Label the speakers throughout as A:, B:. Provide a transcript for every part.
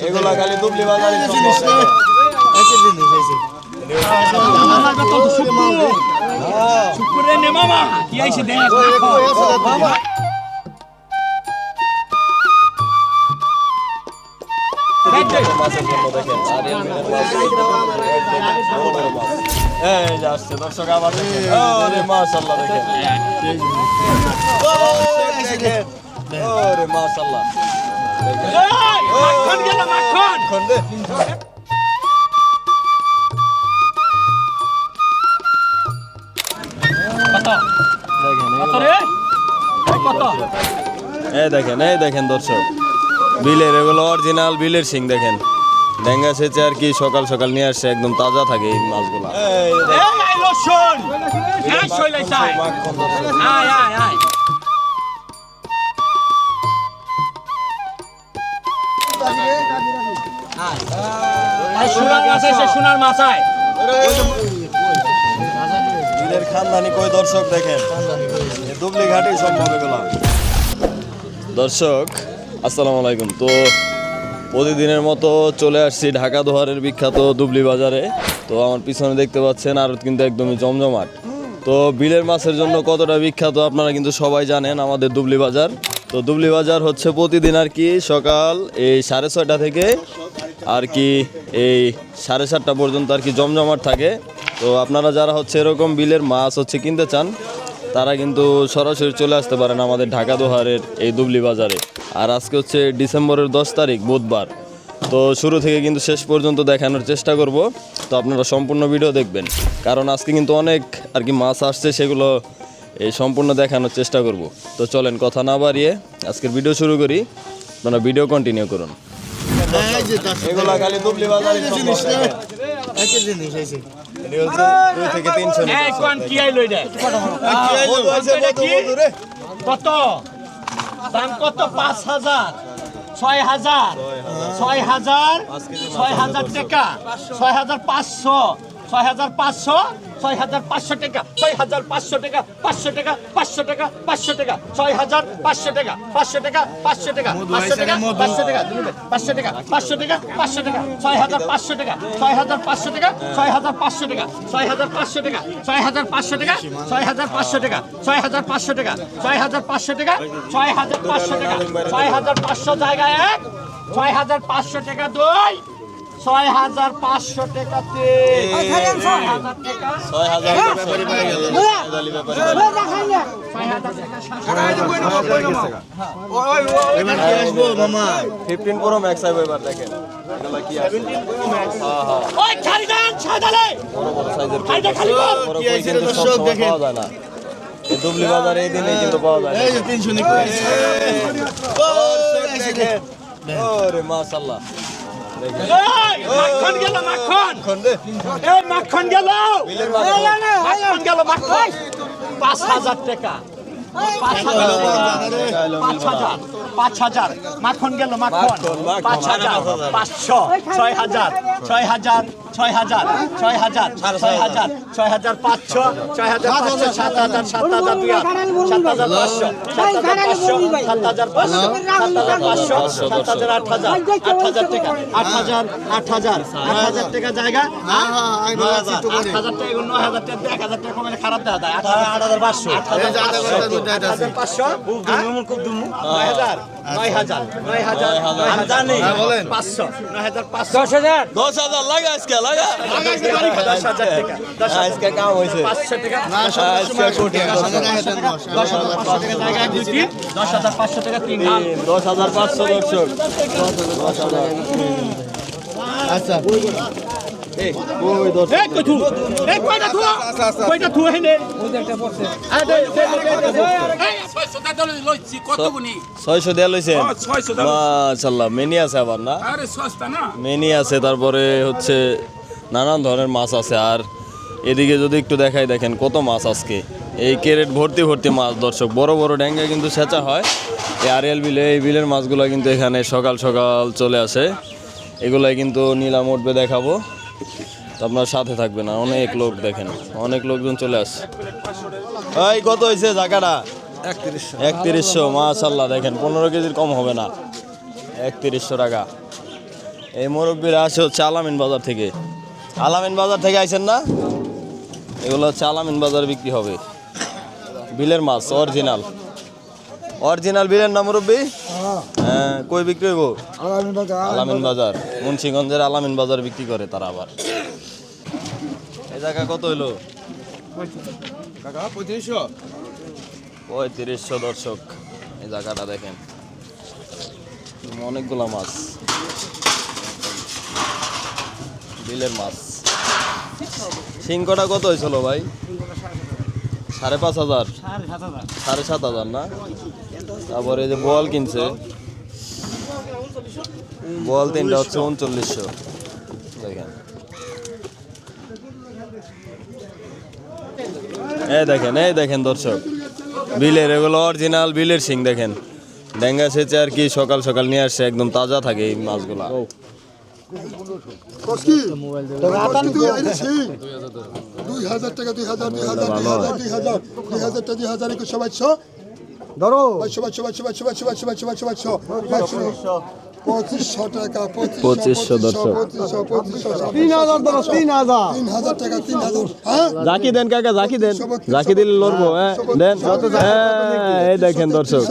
A: এগুলো খালি দুবলি বাজারে জিনিস আসছে দর্শক আবার মাসাল্লাহ দেখেন। ওরে মাসাল্লাহ
B: মাখন গেল এই
A: দেখেন এই দেখেন দর্শক বিলের এগুলো অরিজিনাল বিলের সিং দেখেন ডেঙ্গা সেচে আর কি সকাল সকাল নিয়ে আসছে একদম তাজা থাকে এই মাছগুলো দর্শক দর্শক, আসসালামু আলাইকুম। তো প্রতিদিনের মতো চলে আসছি ঢাকা দোহারের বিখ্যাত দুবলি বাজারে। তো আমার পিছনে দেখতে পাচ্ছেন আর কিন্তু একদমই জমজমাট। তো বিলের মাছের জন্য কতটা বিখ্যাত আপনারা কিন্তু সবাই জানেন আমাদের দুবলি বাজার। তো দুবলি বাজার হচ্ছে প্রতিদিন আর কি সকাল, এই সাড়ে ছয়টা থেকে আর কি এই সাড়ে সাতটা পর্যন্ত আর কি জমজমাট থাকে। তো আপনারা যারা হচ্ছে এরকম বিলের মাছ হচ্ছে কিনতে চান, তারা কিন্তু সরাসরি চলে আসতে পারেন আমাদের ঢাকা দোহারের এই দুবলি বাজারে। আর আজকে হচ্ছে ডিসেম্বরের দশ তারিখ, বুধবার। তো শুরু থেকে কিন্তু শেষ পর্যন্ত দেখানোর চেষ্টা করব। তো আপনারা সম্পূর্ণ ভিডিও দেখবেন। কারণ আজকে কিন্তু অনেক আর কি মাছ আসছে, সেগুলো এই সম্পূর্ণ দেখানোর চেষ্টা করব। তো চলেন কথা না বাড়িয়ে আজকের ভিডিও শুরু করি। আপনারা ভিডিও কন্টিনিউ করুন। এগুলা খালি দুবলি বাজারে দুই থেকে তিনশো
B: এই কোন কি আইলো এটা? কত? দাম কত? পাঁচ হাজার। ছয় হাজার। ছয় হাজার। ছয় হাজার টাকা। ছয় হাজার পাঁচশো। ছয় হাজার পাঁচশো। ছয় হাজার পাঁচশো টাকা ছয় হাজার পাঁচশো টাকা পাঁচশো টাকা পাঁচশো টাকা পাঁচশো টাকা ছয় হাজার পাঁচশো টাকা পাঁচশো টাকা পাঁচশো টাকা পাঁচশো টাকা পাঁচশো টাকা পাঁচশো টাকা পাঁচশো টাকা পাঁচশো টাকা ছয় হাজার পাঁচশো টাকা ছয় হাজার পাঁচশো টাকা ছয় হাজার পাঁচশো টাকা ছয় হাজার পাঁচশো টাকা ছয় হাজার পাঁচশো টাকা ছয় হাজার পাঁচশো টাকা ছয় হাজার পাঁচশো টাকা ছয় হাজার পাঁচশো টাকা ছয় হাজার পাঁচশো টাকা ছয় হাজার পাঁচশো জায়গা এক ছয় হাজার পাঁচশো টাকা দুই ছয় হাজার পাঁচশো টাকাতে ছয় হাজার
A: ফিফটিন প্রো ম্যাক্স হবে এবার দেখেন। পাওয়া যায় না। দুবলি বাজার এই দিনে কিন্তু পাওয়া যায় তিনশো ওরে
B: মাসাল্লাহ মাখন গেল, মাখন। এই, মাখন গেল। মাখন গেল, মাখন। পাঁচ হাজার টাকা। পাঁচ হাজার। মাখন গেল, মাখন। পাঁচ হাজার, পাঁচশো, ছয় হাজার ছয় হাজার। ছয় হাজার ছয় হাজার ছয় হাজার। ছয় হাজার পাঁচশো ছয় হাজার পাঁচশো সাত হাজার সাত হাজার দুই সাত হাজার পাঁচশো সাত হাজার পাঁচশো সাত হাজার পাঁচশো সাত হাজার পাঁচশো সাত হাজার আট হাজার আট হাজার টাকা আট হাজার আট হাজার আট হাজার টাকা জায়গা আট হাজার টাকা নয় হাজার টাকা এক হাজার টাকা কমে খারাপ যায়। আট হাজার আট হাজার পাঁচশো আট হাজার পাঁচশো পাঁচশো নয় হাজার। পাঁচশো। দশ হাজার।
A: দশ হাজার। লাগে
B: দশ হাজার টাকা। টাকা। দশ টাকা। তিন দশ হাজার পাঁচশো
A: দর্শক।
B: আচ্ছা।
C: ছয়শো
A: দেয়া লইছেন
C: ও, 600 দেয়া
A: মাশাল্লাহ মেনি আছে আবার না?
C: আরে সস্তা না?
A: মেনি আছে তারপরে হচ্ছে নানান ধরনের মাছ আছে। আর এদিকে যদি একটু দেখাই দেখেন কত মাছ আজকে। এই ক্যারেট ভর্তি ভর্তি মাছ দর্শক। বড় বড় ড্যাঙ্গা কিন্তু সেচা হয়। এই আরিয়াল বিলে এই বিলের মাছগুলো কিন্তু এখানে সকাল সকাল চলে আসে। এগুলাই কিন্তু নিলাম উঠবে দেখাবো। আপনার সাথে থাকবেন আর অনেক লোক দেখেন। অনেক লোকজন চলে আসে এই কত হয়েছে জায়গাটা একত্রিশশো। একত্রিশশো মাশাল্লাহ দেখেন পনেরো কেজির কম হবে না। একত্রিশশো টাকা। এই মুরব্বীরা আসে হচ্ছে আলামিন বাজার থেকে। আলামিন বাজার থেকে আইছেন না? এগুলো হচ্ছে আলামিন বাজার বিক্রি হবে। বিলের মাছ অরিজিনাল। অরিজিনাল বিলের নাম মুরব্বী? হ্যাঁ। কই বিক্রি হইব? আলামিন বাজার। মুন্সিগঞ্জের আলামিন বাজার বিক্রি করে তারা আবার। এই জায়গা কত হইল? পঁয়ত্রিশশো। দর্শক এই জায়গাটা দেখেন। অনেকগুলা মাছ। বিলের মাছ। সিংকটা কত হয়েছিল ভাই? সাড়ে পাঁচ হাজার। সাড়ে সাত হাজার না? তারপরে এই যে বল কিনছে বল তিনটা হচ্ছে উনচল্লিশশো দেখেন এই দেখেন এই দেখেন দর্শক বিলের এগুলো অরিজিনাল বিলের সিং দেখেন ডেঙ্গা সেচে আর কি সকাল সকাল নিয়ে আসছে একদম তাজা থাকে এই মাছগুলা
D: দুই
E: ধরো।
D: বাইশশো বাইশশো বাইশশো বাইশশো বাইশশো বাইশশো বাইশশো বাইশশো বাইশশো পঁচিশশো টাকা
A: পঁচিশশো দর্শক।
E: তিন হাজার ধরো তিন হাজার
D: তিন হাজার টাকা তিন হাজার হ্যাঁ
A: জাকি দেন কাকা জাকি দেন জাকি দিলে লড়বো হ্যাঁ দেন হ্যাঁ, এই দেখেন দর্শক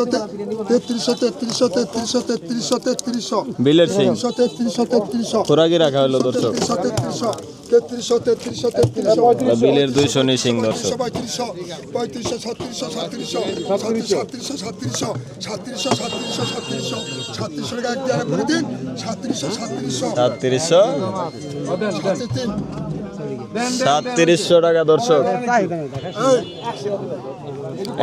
D: তেত্রিশশো তেত্রিশশো তেত্রিশশো তেত্রিশশো তেত্রিশশো
A: বিলের সিং
D: তেত্রিশশো তেত্রিশশো
A: খোরাকি রাখা হলো দর্শক
D: তেত্রিশশো তেত্রিশশো তেত্রিশশো তেত্রিশশো
A: বিলের দুইশো নি সিং দর্শক
D: পঁয়ত্রিশশো পঁয়ত্রিশশো ছত্রিশশো সাতত্রিশশো সাতত্রিশশো সাতত্রিশশো টাকা এক জায়গায় করে দিন সাতত্রিশশো সাতত্রিশশো।
A: সাতত্রিশশো? সাতত্রিশশো টাকা দর্শক।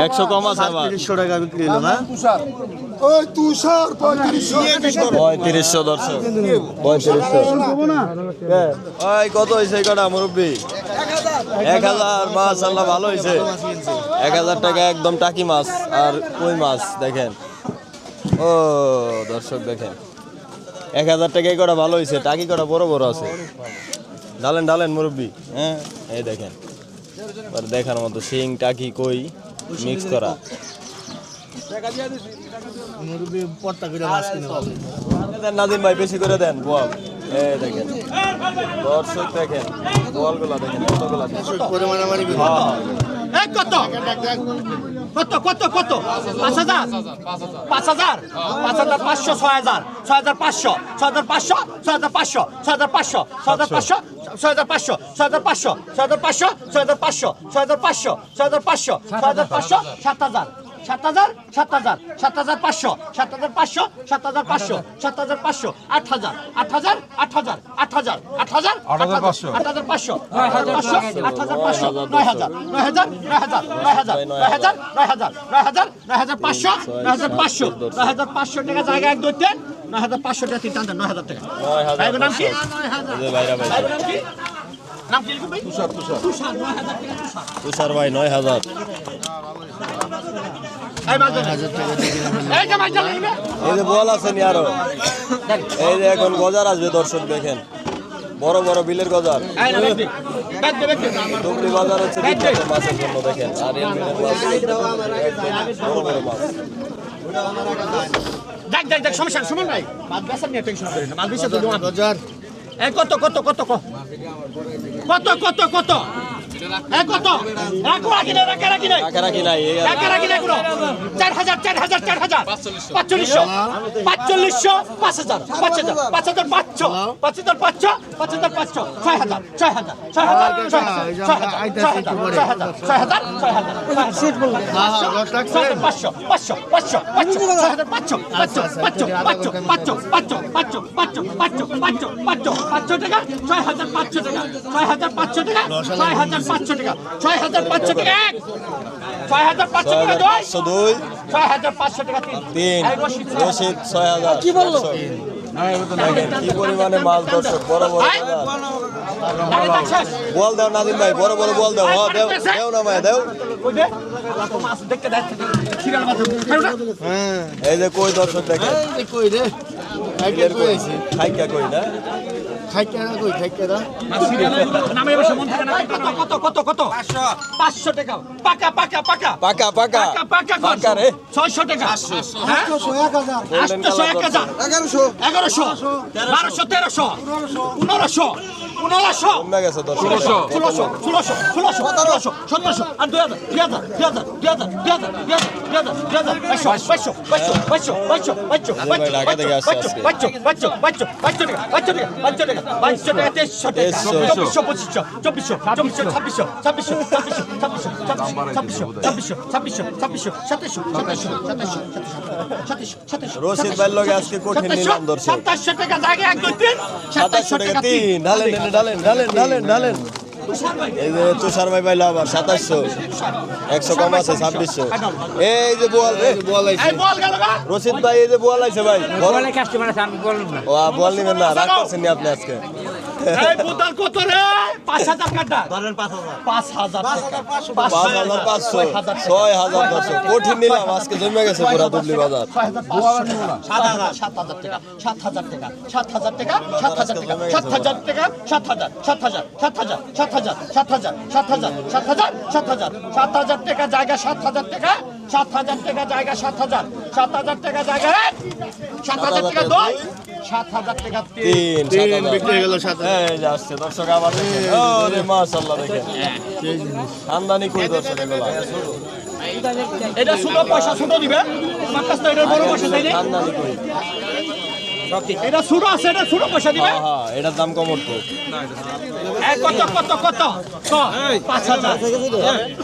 A: একশো কম আছে আবার।
E: তিরিশশো টাকা বিক্রি হলো না?
D: ওই তুষার পঁয়ত্রিশশো।
A: পঁয়ত্রিশশো দর্শক। পঁয়ত্রিশশো। ওই কত হয়েছে কটা মুরব্বী? এক হাজার মাছ আল্লাহ ভালো হয়েছে এক হাজার টাকা একদম টাকি মাছ আর কই মাছ দেখেন। ও দর্শক দেখেন। এক হাজার টাকা কটা ভালো হয়েছে টাকি কটা বড় বড় আছে। ডালেন ডালেন মুরব্বী। হ্যাঁ? এই দেখেন। দেখার মতো শিং টাকি কই মিক্স করা।
E: করে
A: নাদিম ভাই বেশি করে দেন বল। এই দেখেন। দর্শক দেখেন বলগুলা দেখেন কতগুলা
E: পরিমাণ
B: কত কত কত কত পাঁচ হাজার পাঁচ হাজার পাঁচ হাজার পাঁচশো ছয় হাজার ছয় হাজার পাঁচশো ছয় হাজার পাঁচশো ছয় হাজার পাঁচশো ছয় হাজার পাঁচশো ছয় হাজার পাঁচশো ছয় হাজার পাঁচশো ছয় হাজার পাঁচশো ছয় হাজার পাঁচশো ছয় হাজার পাঁচশো ছয় হাজার পাঁচশো ছয় হাজার পাঁচশো ছয় হাজার পাঁচশো সাত হাজার সাত হাজার সাত হাজার সাত হাজার পাঁচশো সাত হাজার পাঁচশো সাত হাজার পাঁচশো সাত হাজার পাঁচশো আট হাজার আট হাজার আট হাজার আট হাজার আট হাজার আট হাজার পাঁচশো। আট হাজার পাঁচশো নয় হাজার পাঁচশো আট হাজার পাঁচশো নয় হাজার নয় হাজার নয় হাজার নয় হাজার নয় হাজার নয় হাজার নয় হাজার নয় হাজার পাঁচশো নয় হাজার পাঁচশো নয় হাজার পাঁচশো টাকা জায়গা এক দুই নয় হাজার পাঁচশো টাকা তিন টান নয় হাজার টাকা। ভাইয়ের নাম কি?
A: এই যে ভাইরা ভাই।
B: ভাইয়ের নাম কি? নাম কি লিখুন ভাই? তুষার তুষার। তুষার নয় হাজার টাকা তুষার।
A: তুষার ভাই নয় হাজার।
B: এই মাছ ধরে। এই যে
A: বল আছে আরও। এই যে এখন গজার আসবে দর্শক দেখেন। বড় বড় বিলের গজার। ডুবলি বাজার হচ্ছে মাছের জন্য দেখেন। আর এই বিলের মাছ। বড় বড় মাছ।
B: দেখ দেখ দেখ সমস্যা নেই, ভাই। মাছ বেচার নিয়ে টেনশন করেন মাছ বেচা তো কত কত কত? কত কত কত? কত এই রাখি নাই রাখা রাখি নাই
A: টাকা রাখি নাই
B: রাখা রাখি নাই কোনো চার হাজার চার হাজার চার হাজার পাঁচচল্লিশশো পাঁচচল্লিশশো পাঁচ হাজার পাঁচ হাজার পাঁচ হাজার পাঁচশো পাঁচ হাজার পাঁচশো পাঁচ হাজার পাঁচশো ছয় হাজার ছয় হাজার ছয় হাজার ছয় হাজার ছয় হাজার ছয় হাজার ছয় হাজার ছয় হাজার ছয় হাজার ছয় হাজার পাঁচশো পাঁচশো পাঁচশো পাঁচশো ছয় হাজার পাঁচশো পাঁচশো পাঁচশো পাঁচশো পাঁচশো পাঁচশো পাঁচশো পাঁচশো পাঁচশো পাঁচশো পাঁচশো পাঁচশো টাকা ছয় হাজার পাঁচশো টাকা ছয় হাজার পাঁচশো টাকা ছয় হাজার পাঁচশো টাকা। ছয় হাজার পাঁচশো টাকা এক। ছয় হাজার পাঁচশো টাকা দুই।
A: দুই।
B: ছয় হাজার পাঁচশো টাকা তিন।
A: তিন।
B: রশিদ
A: রশিদ ছয় হাজার কি বলল? কি পরিমাণে মাছ দর্শক বড় বড়
B: দেখ।
A: বল দাও নাদিম ভাই বড় বড় বল দাও। হ দেও দেও না দেও।
B: দেখ?
A: এই যে কই দর্শক দেখেন?
E: কই রে
A: বিলের কই? খাইকা কই না?
B: নামে বসে মন থাকে না কত কত কত পাঁচশো টাকা পাকা পাকা পাকা
A: পাকা পাকা
B: পাকা পাকা
A: রে
B: ছয়শো টাকা হ্যাঁ? আটশো এক হাজার
D: এগারোশো
B: এগারোশো বারোশো তেরোশো পনেরোশো পনেরোশো ষোলোশো ষোলোশো ষোলোশো ষোলোশো সতেরোশো সতেরোশো আর দুই হাজার দুই হাজার দুই হাজার দুই হাজার দুই হাজার দুই হাজার দুই হাজার হাজার বাইশশো বাইশশো বাইশশো বাইশশো বাইশশো বাইশশো বাইশশো। বাইশশো বাইশশো বাইশশো বাইশশো টাকা বাইশশো টাকা বাইশশো টাকা বাইশশো টাকা তেইশশো টাকা। চব্বিশশো পঁচিশশো চব্বিশশো চব্বিশশো ছাব্বিশশো ছাব্বিশশো ছাব্বিশশো ছাব্বিশশো ছাব্বিশশো ছাব্বিশশো ছাব্বিশশো ছাব্বিশশো সাতাশশো সাতাশশো সাতাশশো সাতাশশো সাতাশশো
A: রশিদ ভাইয়ের লগে আজকে কঠিন নিলাম দর্শক।
B: সাতাশশো টাকা জায়গা এক দুই তিন
A: সাতাশশো টাকা তিন। ঢালেন ঢালেন ঢালেন ঢালেন ঢালেন এই যে তুষার ভাই পাইলো আবার সাতাশশো একশো কম আছে ছাব্বিশশো। এই যে
B: বল বল
A: রশিদ ভাই এই যে বল আইছে ভাই।
F: বল কাস্টমার আছে আমি বললাম না।
A: ও নিবেন না রাগ করছেন আপনি আজকে?
B: এই বুতাল কত রে পাঁচ হাজার কাটা ধরেন পাঁচ হাজার পাঁচ হাজার
A: পাঁচ হাজার পাঁচশো ছয় হাজার দশশো কঠিন নিলাম আজকে জমে গেছে পুরা দুবলি বাজার
B: সাত হাজার সাত হাজার টাকা সাত হাজার টাকা সাত হাজার টাকা সাত হাজার টাকা সাত হাজার টাকা সাত হাজার সাত হাজার সাত হাজার সাত হাজার সাত হাজার সাত হাজার সাত হাজার সাত হাজার সাত হাজার টাকা জায়গা সাত হাজার টাকা সাত হাজার টাকা জায়গা সাত হাজার সাত হাজার টাকা জায়গা সাত হাজার টাকা দুই সাত হাজার টাকা তিন
A: তিন সাত এই যে আসছে দর্শক আবার দেখেন। ওরে মাশাআল্লাহ দেখেন। খানদানি কই দর্শক এগুলা?
B: এটা ছোট পয়সা ছোট দিবে। আমার তো এটার বড় পয়সা দেয় নি।
A: খানদানি কই?
B: এটা ছোট আছে এটা ছোট পয়সা দিবে
A: হ্যাঁ হ্যাঁ এটার দাম কম
B: এই কত কত কত পাঁচ হাজার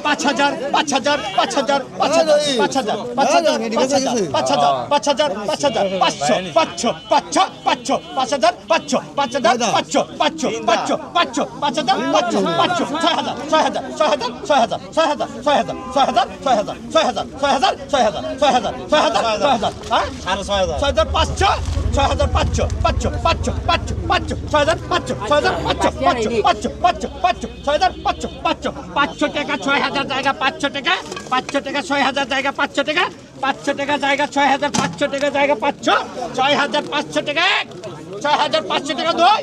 B: পাঁচ হাজার পাঁচ হাজার পাঁচ হাজার পাঁচ হাজার পাঁচ হাজার পাঁচ হাজার পাঁচ হাজার পাঁচ হাজার পাঁচ হাজার পাঁচ হাজার পাঁচশো পাঁচশো পাঁচশো পাঁচশো পাঁচ হাজার পাঁচশো পাঁচ হাজার পাঁচশো পাঁচশো পাঁচশো পাঁচশো পাঁচ হাজার পাঁচশো পাঁচশো ছয় হাজার ছয় হাজার ছয় হাজার ছয় হাজার ছয় হাজার ছয় হাজার ছয় হাজার ছয় হাজার ছয় হাজার ছয় হাজার ছয় হাজার ছয় হাজার ছয় হাজার ছয় হাজার হ্যাঁ ছয় হাজার পাঁচশো ছয় হাজার পাঁচশো পাঁচশো পাঁচশো পাঁচশো পাঁচশো ছয় হাজার পাঁচশো ছয় হাজার পাঁচশো পাঁচশো পাঁচশো পাঁচশো পাঁচশো ছয় হাজার পাঁচশো পাঁচশো পাঁচশো টাকা ছয় হাজার জায়গা পাঁচশো টাকা পাঁচশো টাকা ছয় হাজার জায়গা পাঁচশো টাকা পাঁচশো টাকা জায়গা ছয় হাজার পাঁচশো টাকা জায়গা পাঁচশো ছয় হাজার পাঁচশো টাকা ছয় হাজার পাঁচশো টাকা দুই।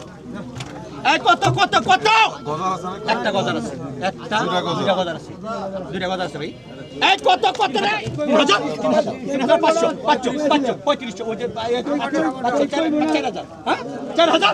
B: কত কত কত? একটা গজার আছে। একটা দুইটা গজার আছে। দুইটা গজার আছে ভাই। এই কত কত রে? তিন হাজার তিন হাজার পাঁচশো পাঁচশো পাঁচশো পঁয়ত্রিশশো। ওই যে চার হাজার। হ্যাঁ? চার হাজার?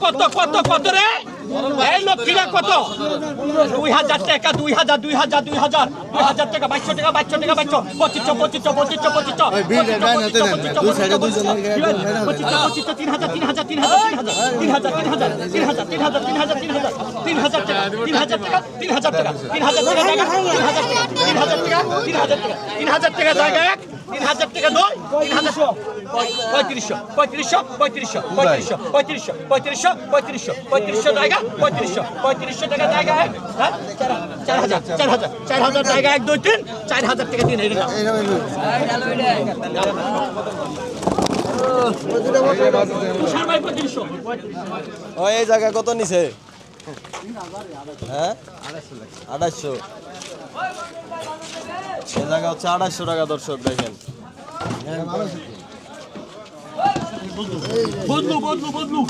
B: কত কত কত রে এই লক্ষ্মীরা কত দুই হাজার টাকা দুই হাজার দুই হাজার দুই হাজার দুই হাজার টাকা বাইশশো টাকা বাইশশো টাকা বাইশশো পঁচিশশো পঁচিশশো পঁচিশশো পঁচিশশো পঁচিশশো তিন হাজার তিন হাজার তিন হাজার তিন হাজার তিন হাজার তিন হাজার তিন হাজার তিন হাজার তিন হাজার তিন হাজার টাকা তিন হাজার টাকা তিন হাজার টাকা তিন হাজার টাকা তিন হাজার টাকা তিন হাজার টাকা তিন হাজার টাকা তিন হাজার টাকা জায়গা এক তিন হাজার টাকা হাজার পঁয়ত্রিশশো পঁয়ত্রিশশো পঁয়ত্রিশশো পঁয়ত্রিশশো পঁয়ত্রিশশো পঁয়ত্রিশশো পঁয়ত্রিশশো জায়গা এক হ্যাঁ? চার হাজার চার হাজার চার হাজার জায়গা এক, দুই, তিন চার হাজার টাকা
A: জায়গা কত নিছে? হ্যাঁ? আড়াইশো। এই জায়গা হচ্ছে আড়াইশো টাকা দর্শক দেখেন।
B: বদলু বদলু বদলু।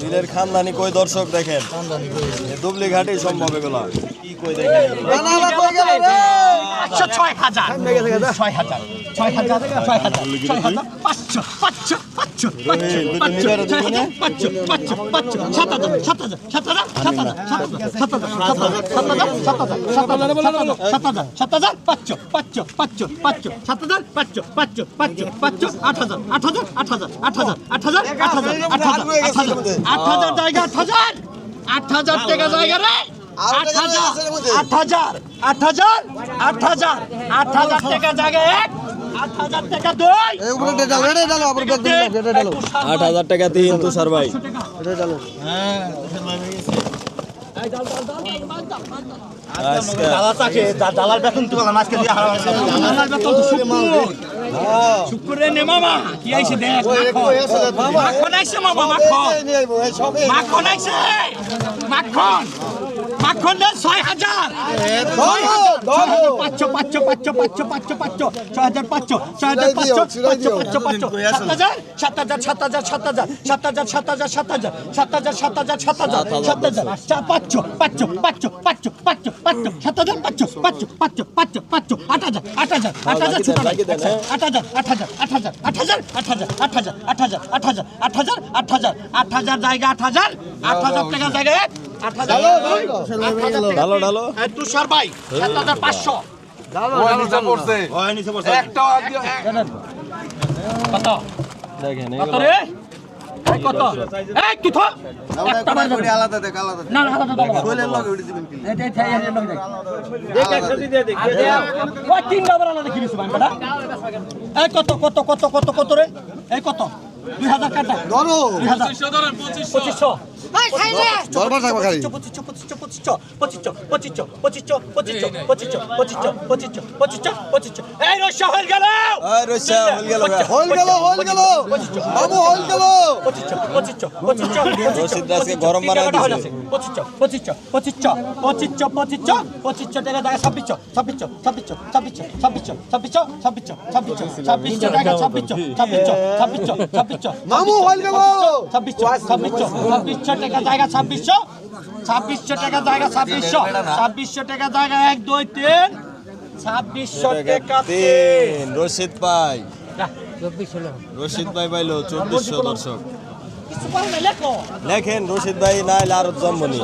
A: বিলের খানদানি কই দর্শক দেখেন দুবলি ঘাটেই সম্ভব এগুলা কি কই দেখেন
B: ছয় হাজার ছয় হাজার ছয় হাজার ছয় হাজার ছয় হাজার পাঁচশো পাঁচশো পাঁচশো পাঁচশো পাঁচশো হাজার পাঁচশো সাত হাজার সাত হাজার সাত হাজার সাত হাজার সাত হাজার সাত হাজার সাত হাজার সাত হাজার সাত হাজার সাত হাজার সাত হাজার সাত হাজার পাঁচশো পাঁচশো পাঁচশো পাঁচশো সাত হাজার পাঁচশো পাঁচশো পাঁচশো পাঁচশো আট হাজার আট হাজার আট হাজার আট হাজার আট হাজার আট হাজার আট হাজার আট হাজার। আট হাজার জায়গা আট হাজার। আট হাজার টাকা জায়গা রে। আট হাজার আট হাজার আট হাজার আট হাজার আট হাজার টাকা জায়গা এক আট হাজার তিন,
A: তুষার ভাই।
B: বেতন তো বললাম আজকে দিয়ে হারাম আছে। দালাল বেতন তো শুক্র শুক্রে নে মামা কি আইছে দেখ মাখন। আইছে মামা মাখন। মাখন আইছে মাখন। মাখন দেন ছয় হাজার পাঁচশো পাঁচশো পাঁচশো পাঁচশো পাঁচশো পাঁচশো ছয় হাজার পাঁচশো ছয় হাজার পাঁচশো পাঁচশো পাঁচশো পাঁচশো সাত হাজার সাত হাজার সাত হাজার সাত হাজার সাত হাজার সাত হাজার সাত হাজার সাত হাজার সাত হাজার সাত হাজার সাত হাজার পাঁচশো পাঁচশো পাঁচশো পাঁচশো পাঁচশো পাঁচশো সাত হাজার পাঁচশো পাঁচশো পাঁচশো পাঁচশো পাঁচশো আট হাজার আট হাজার আট হাজার ছোট আট হাজার আট হাজার আট হাজার আট হাজার আট হাজার আট হাজার আট হাজার আট হাজার আট হাজার আট হাজার আট হাজার জায়গা আট হাজার আট হাজার টাকা জায়গা কত? কত কত? এই কত কত কত কত কত রে? এই কত? 2000 কাটা।
E: ধরো।
B: 2500
E: বারবার থাকবা খালি
B: এই রসা হল গেল
A: এই রসা হল গেল
E: হল গেল হল গেল বাবু হল গেল
A: রশিদ দাসকে গরম বানায় দিছে
B: 25 25 25 25 25 টাকা দাঁড়া 26 26 26 26 26 26 26 26 26 টাকা 26 26 26 26
E: মামু হল গেল
B: 26 26 26 ছাব্বিশশো টাকা জায়গা ছাব্বিশশো? ছাব্বিশশো টাকা জায়গা ছাব্বিশশো? ছাব্বিশশো টাকা জায়গা এক দুই তিন। ছাব্বিশশো টাকা তিন।
A: রশিদ ভাই। রশিদ ভাই পাইলো চব্বিশশো দর্শক। লেখেন রশিদ ভাই না আর আরও জন্মনি।